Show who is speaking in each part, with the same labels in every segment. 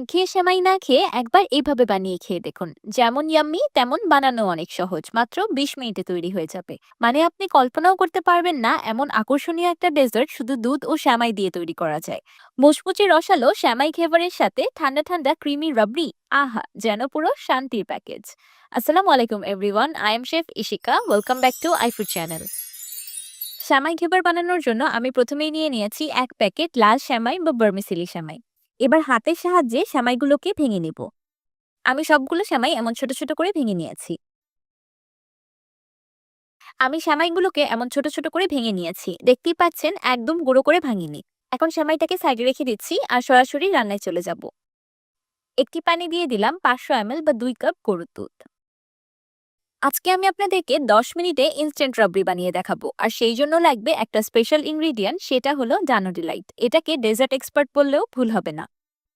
Speaker 1: একঘেয়ে সেমাই না খেয়ে একবার এইভাবে বানিয়ে খেয়ে দেখুন। যেমন ইয়াম্মি তেমন বানানো অনেক সহজ। মাত্র বিশ মিনিটে তৈরি হয়ে যাবে। মানে আপনি কল্পনাও করতে পারবেন না এমন আকর্ষণীয় একটা ডেজার্ট শুধু দুধ ও শ্যামাই দিয়ে তৈরি করা যায়। মুচমুচি রসালো শ্যামাই ঘেভারের সাথে ঠান্ডা ঠান্ডা ক্রিমি রাবড়ি আহা, যেন পুরো শান্তির প্যাকেজ আসসালামু আলাইকুম everyone I am chef Ishika welcome back to iFood channel শ্যামাই ঘেবার বানানোর জন্য আমি প্রথমেই নিয়ে নিয়েছি এক প্যাকেট লাল শ্যামাই বা বার্মিসিলি শ্যামাই এবার হাতের সাহায্যে সেমাইগুলোকে ভেঙে নেব। আমি সবগুলো সেমাই এমন ছোট ছোট করে ভেঙে নিয়েছি। আমি সেমাইগুলোকে এমন ছোট ছোট করে ভেঙে নিয়েছি। দেখতেই পাচ্ছেন, একদম গুঁড়ো করে ভাঙিনি। এখন সেমাইটাকে সাইডে রেখে দিচ্ছি আর সরাসরি রান্নায় চলে যাব। একটি পানি দিয়ে দিলাম পাঁচশো এম বা দুই কাপ গরুর দুধ। আজকে আমি আপনাদেরকে দশ মিনিটে ইনস্ট্যান্ট রাবড়ি বানিয়ে দেখাবো। আর সেই জন্য লাগবে একটা স্পেশাল ইনগ্রিডিয়েন্ট সেটা হলো ডানো ডিলাইট এটাকে ডেজার্ট এক্সপার্ট বললেও ভুল হবে না।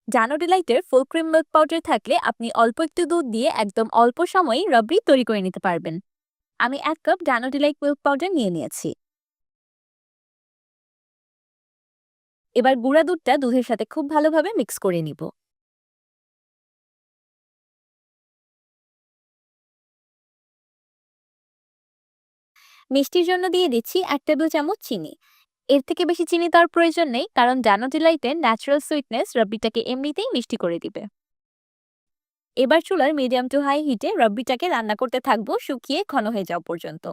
Speaker 1: ডানো ডিলাইটের ফুল ক্রিম মিল্ক পাউডার থাকলে আপনি অল্প একটু দুধ দিয়ে একদম অল্প সময়েই রাবড়ি তৈরি করে নিতে পারবেন। আমি এক cup Dano delight milk powder নিয়ে নিয়েছি। এবার গুঁড়া দুধটা দুধের সাথে খুব ভালোভাবে মিক্স করে নিব। মিষ্টির জন্য দিয়ে দিচ্ছি এক টেবিল চামচ চিনি। এর থেকে বেশি চিনি দেওয়ার প্রয়োজন নেই, কারণ ডানো ডিলাইটের ন্যাচারাল সুইটনেস রাব্বিটাকে এমনিতেই মিষ্টি করে দিবে। এবার চুলার মিডিয়াম টু হাই হিটে রাব্বিটাকে রান্না করতে থাকব শুকিয়ে ঘন হয়ে যাওয়া পর্যন্ত।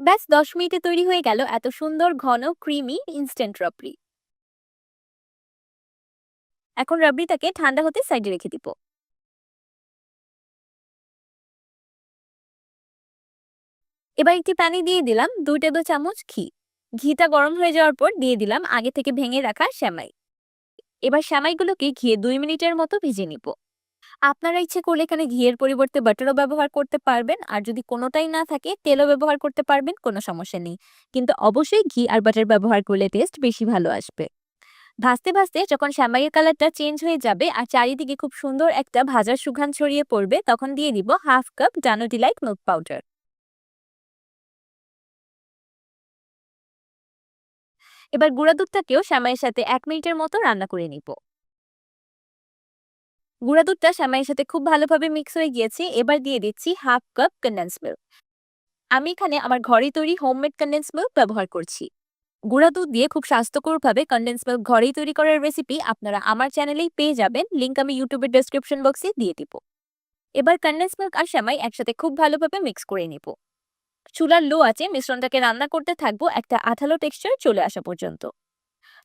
Speaker 1: ব্যাস, দশ মিনিটে তৈরি হয়ে গেল এত সুন্দর ঘন ক্রিমি ইনস্ট্যান্ট রাবড়ি এখন রাবড়িটাকে ঠান্ডা হতে সাইডে রেখে দিব। এবার একটি পানি দিয়ে দিলাম দুই টেবিল চামচ ঘি। ঘিটা গরম হয়ে যাওয়ার পর দিয়ে দিলাম আগে থেকে ভেঙে রাখা শ্যামাই এবার শ্যামাইগুলোকে ঘিয়ে দুই মিনিটের মতো ভেজে নিব। আপনারা ইচ্ছে করলে এখানে ঘিয়ের পরিবর্তে বাটারও ব্যবহার করতে পারবেন, আর যদি কোনোটাই না থাকে, তেলও ব্যবহার করতে পারবেন, কোনো সমস্যা নেই। কিন্তু অবশ্যই ঘি আর বাটার ব্যবহার করলে টেস্ট বেশি ভালো আসবে। ভাজতে ভাজতে যখন শ্যামাইয়ের কালারটা চেঞ্জ হয়ে যাবে আর চারিদিকে খুব সুন্দর একটা ভাজার সুঘ্রাণ ছড়িয়ে পড়বে, তখন দিয়ে দিব half cup Dano delight milk powder এবার গুঁড়া দুধটাকেও শ্যামাইয়ের সাথে এক মিনিটের মতো রান্না করে নিব। গুঁড়া দুধটা শ্যামাইয়ের সাথে খুব ভালোভাবে মিক্স হয়ে গিয়েছে, এবার দিয়ে দিচ্ছি হাফ কাপ কন্ডেন্স মিল্ক আমি এখানে আমার ঘরে তৈরি হোমমেড কন্ডেন্স মিল্ক ব্যবহার করছি। গুঁড়া দুধ দিয়ে খুব স্বাস্থ্যকরভাবে কন্ডেন্স মিল্ক ঘরেই তৈরি করার রেসিপি আপনারা আমার চ্যানেলেই পেয়ে যাবেন লিঙ্ক আমি ইউটিউবের ডেসক্রিপশন বক্সে দিয়ে দিব। এবার কন্ডেন্স মিল্ক আর শ্যামাই একসাথে খুব ভালোভাবে মিক্স করে নিব। চুলার লো আছে মিশ্রণটাকে রান্না করতে থাকব একটা আঠালো টেক্সচার চলে আসা পর্যন্ত।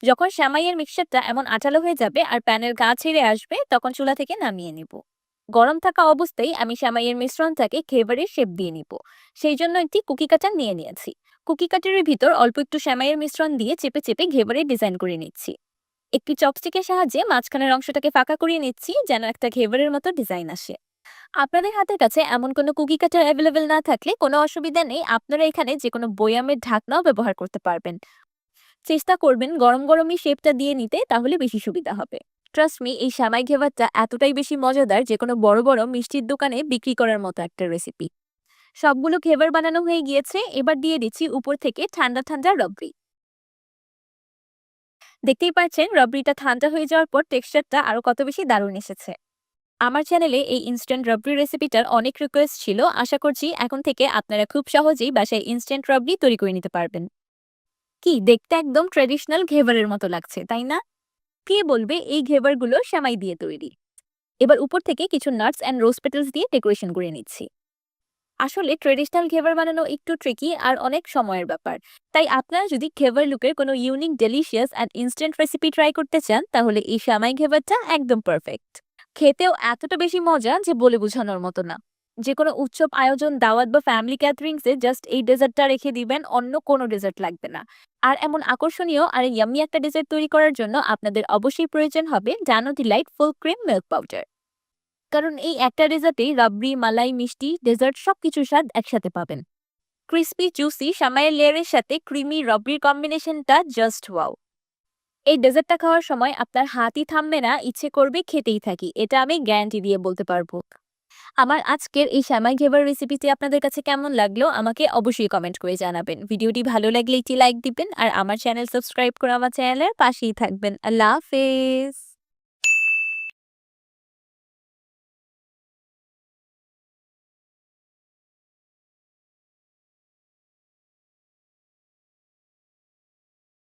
Speaker 1: যখন শ্যামাইয়ের মিক্সারটা এমন আঠালো হয়ে যাবে আর প্যানের গা ছেড়ে আসবে, তখন চুলা থেকে নামিয়ে নিব। গরম থাকা অবস্থায় আমি শ্যামাইয়ের মিশ্রণটাকে ঘেভারের শেপ দিয়ে নিব। সেই জন্য একটি কুকি কাটার নিয়ে নিয়েছি। কুকি কাটারের ভিতর অল্প একটু শ্যামাইয়ের মিশ্রণ দিয়ে চেপে চেপে ঘেভারের ডিজাইন করে নিচ্ছি। একটি চপস্টিকের সাহায্যে মাঝখানের অংশটাকে ফাঁকা করিয়ে নিচ্ছি, যেন একটা ঘেবারের মতো ডিজাইন আসে। আপনাদের হাতের কাছে এমন কোনো কুকি কাটার অ্যাভেলেবেল না থাকলে কোনো অসুবিধা নেই। আপনারা এখানে যে কোনো বয়ামের ঢাকনাও ব্যবহার করতে পারবেন। চেষ্টা করবেন গরম গরমই শেপটা দিয়ে নিতে, তাহলে বেশি সুবিধা হবে। ট্রাস্ট মি এই সামাই ঘেভারটা এতটাই বেশি মজাদার যে কোনো বড় বড় মিষ্টির দোকানে বিক্রি করার মতো একটা রেসিপি সবগুলো ঘেভার বানানো হয়ে গিয়েছে, এবার দিয়ে দিচ্ছি উপর থেকে ঠান্ডা ঠান্ডা রবড়ি দেখতেই পাচ্ছেন রবড়িটা ঠান্ডা হয়ে যাওয়ার পর টেক্সচারটা আরও কত বেশি দারুণ এসেছে। আমার চ্যানেলে এই ইনস্ট্যান্ট রাবড়ি রেসিপিটার অনেক রিকোয়েস্ট ছিল। আশা করছি এখন থেকে আপনারা খুব সহজেই বাসায় ইনস্ট্যান্ট রাবড়ি তৈরি করে নিতে পারবেন। কি, দেখতে একদম ট্রেডিশনাল ঘেভারের মতো লাগছে, তাই না? কে বলবে এই ঘেভারগুলো সেমাই দিয়ে তৈরি? এবার উপর থেকে কিছু নাটস অ্যান্ড রোজ পেটেলস দিয়ে ডেকোরেশন করে নিচ্ছি। আসলে ট্রেডিশনাল ঘেভার বানানো একটু ট্রিকি আর অনেক সময়ের ব্যাপার। তাই আপনারা যদি ঘেভার লুকের কোনো unique delicious and instant recipe try করতে চান, তাহলে এই সেমাই ঘেভারটা একদম পারফেক্ট খেতেও এতটা বেশি মজা যে বলে বোঝানোর মতো না। যে কোনো উৎসব, আয়োজন, দাওয়াত বা ফ্যামিলি ক্যাটারিংসে জাস্ট এই ডেজার্টটা রেখে দিবেন, অন্য কোনো ডেজার্ট লাগবে না। আর এমন আকর্ষণীয় আর ইয়াম্মি একটা ডেজার্ট তৈরি করার জন্য আপনাদের অবশ্যই প্রয়োজন হবে Dano delight full cream milk powder কারণ এই একটা ডেজার্টেই রাবড়ি, মালাই, মিষ্টি ডেজার্ট সব সবকিছুর স্বাদ একসাথে পাবেন। ক্রিস্পি জুসি সামাইয়ের লেয়ারের সাথে ক্রিমি রবড়ির কম্বিনেশনটা জাস্ট ওয়াও এই ডেজার্টটা খাওয়ার সময় আপনার হাতই থামবে না, ইচ্ছে করবে খেতেই থাকি। এটা আমি গ্যারান্টি দিয়ে বলতে পারব। আমার আজকের এই শ্যামাই ঘেবার রেসিপিটি আপনাদের কাছে কেমন লাগল, আমাকে অবশ্যই কমেন্ট করে জানাবেন। ভিডিওটি ভালো লাগলে একটি লাইক দিবেন, আর আমার চ্যানেল সাবস্ক্রাইব করে আমার চ্যানেলের পাশেই থাকবেন। আল্লাহ হাফেজ!